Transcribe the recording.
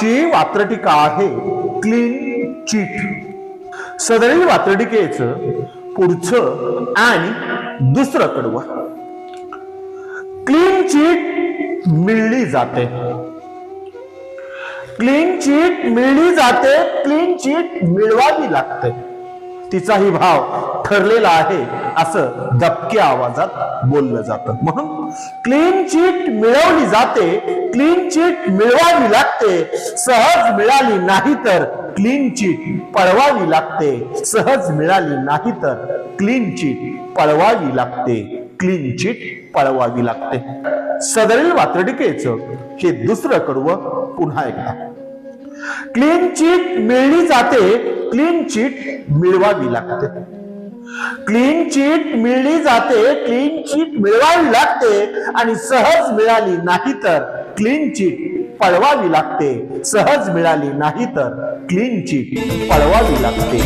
आजची वात्रटिका आहे. Clean cheat. सदरील वात्रटिकेचं पुढचं आणि दुसरं कडवं क्लीन चीट मिळली जाते. क्लीन चीट मिळली जाते क्लीन चीट मिळवावी लागते. तिचाही भाव ठरलेला आहे असं दबक्या आवाजात बोललं जातं. म्हणून क्लीन चीट मिळवली जाते क्लीन चीट मिळवावी लागते सहज मिळाली नाही तर क्लीन चीट पळवावी लागते सहज मिळाली नाही तर क्लीन चीट पळवावी लागते क्लीन चीट पळवावी लागते. सदरील वात्रटिकेचं हे दुसरं कडवं पुन्हा एकदा. क्लीन चीट मिळली जाते क्लीन चीट मिळवावी लागते. क्लीन चीट मिळली जाते क्लीन चीट मिळवावी लागते आणि सहज मिळाली नाही तर क्लीन चीट पळवावी लागते. सहज मिळाली नाही तर क्लीन चीट पळवावी लागते.